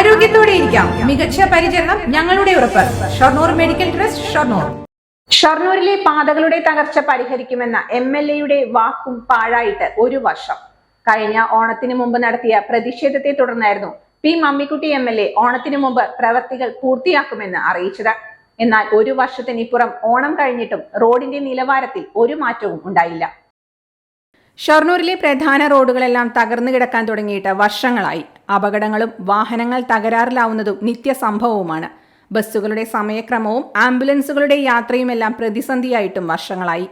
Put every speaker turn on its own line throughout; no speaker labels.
ആരോഗ്യത്തോടെ ഇരിക്കാം. മികച്ച പരിചരണം ഞങ്ങളുടെ ഉറപ്പ്. Shoranur medical trust Shoranur. ഷൊർണൂരിലെ പാതകളുടെ തകർച്ച പരിഹരിക്കുമെന്ന എം എൽ എയുടെ വാക്കും പാഴായിട്ട് ഒരു വർഷം. കഴിഞ്ഞ ഓണത്തിന് മുമ്പ് നടത്തിയ പ്രതിഷേധത്തെ തുടർന്നായിരുന്നു P Mammikutty M L A ഓണത്തിന് മുമ്പ് പ്രവർത്തികൾ പൂർത്തിയാക്കുമെന്ന് അറിയിച്ചത്. എന്നാൽ ഒരു വർഷത്തിനിപ്പുറം ഓണം കഴിഞ്ഞിട്ടും റോഡിന്റെ നിലവാരത്തിൽ ഒരു മാറ്റവും ഉണ്ടായില്ല. ഷൊർണൂരിലെ പ്രധാന റോഡുകളെല്ലാം തകർന്നു കിടക്കാൻ തുടങ്ങിയിട്ട് വർഷങ്ങളായി. അപകടങ്ങളും വാഹനങ്ങൾ തകരാറിലാവുന്നതും നിത്യസംഭവവുമാണ്. ബസ്സുകളുടെ സമയക്രമവും ആംബുലൻസുകളുടെ യാത്രയുമെല്ലാം പ്രതിസന്ധിയായിട്ടും വർഷങ്ങളായി.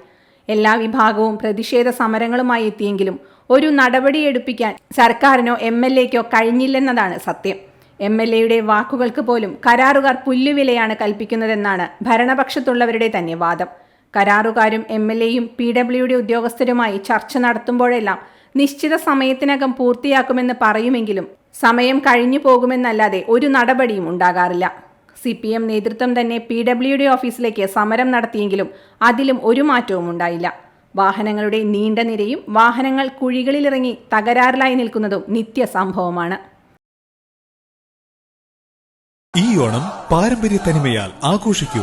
എല്ലാ വിഭാഗവും പ്രതിഷേധ സമരങ്ങളുമായി എത്തിയെങ്കിലും ഒരു നടപടിയെടുപ്പിക്കാൻ സർക്കാരിനോ എം എൽ എക്കോ കഴിഞ്ഞില്ലെന്നതാണ് സത്യം. എം എൽ എയുടെ വാക്കുകൾക്ക് പോലും കരാറുകാർ പുല്ലുവിലയാണ് കൽപ്പിക്കുന്നതെന്നാണ് ഭരണപക്ഷത്തുള്ളവരുടെ തന്നെ വാദം. കരാറുകാരും എം എൽ എയും പി ഡബ്ല്യുയുടെ ഉദ്യോഗസ്ഥരുമായി ചർച്ച നടത്തുമ്പോഴെല്ലാം നിശ്ചിത സമയത്തിനകം പൂർത്തിയാക്കുമെന്ന് പറയുമെങ്കിലും സമയം കഴിഞ്ഞു പോകുമെന്നല്ലാതെ ഒരു നടപടിയും ഉണ്ടാകാറില്ല. സി പി എം നേതൃത്വം തന്നെ പി ഡബ്ല്യു ഡി ഓഫീസിലേക്ക് സമരം നടത്തിയെങ്കിലും അതിലും ഒരു മാറ്റവും ഉണ്ടായില്ല. വാഹനങ്ങളുടെ നീണ്ട നിരയും വാഹനങ്ങൾ കുഴികളിലിറങ്ങി തകരാറിലായി നിൽക്കുന്നതും നിത്യ സംഭവമാണ്
ഈ ഓണം പാരമ്പര്യ തനിമയാൽ ആഘോഷിക്കൂ.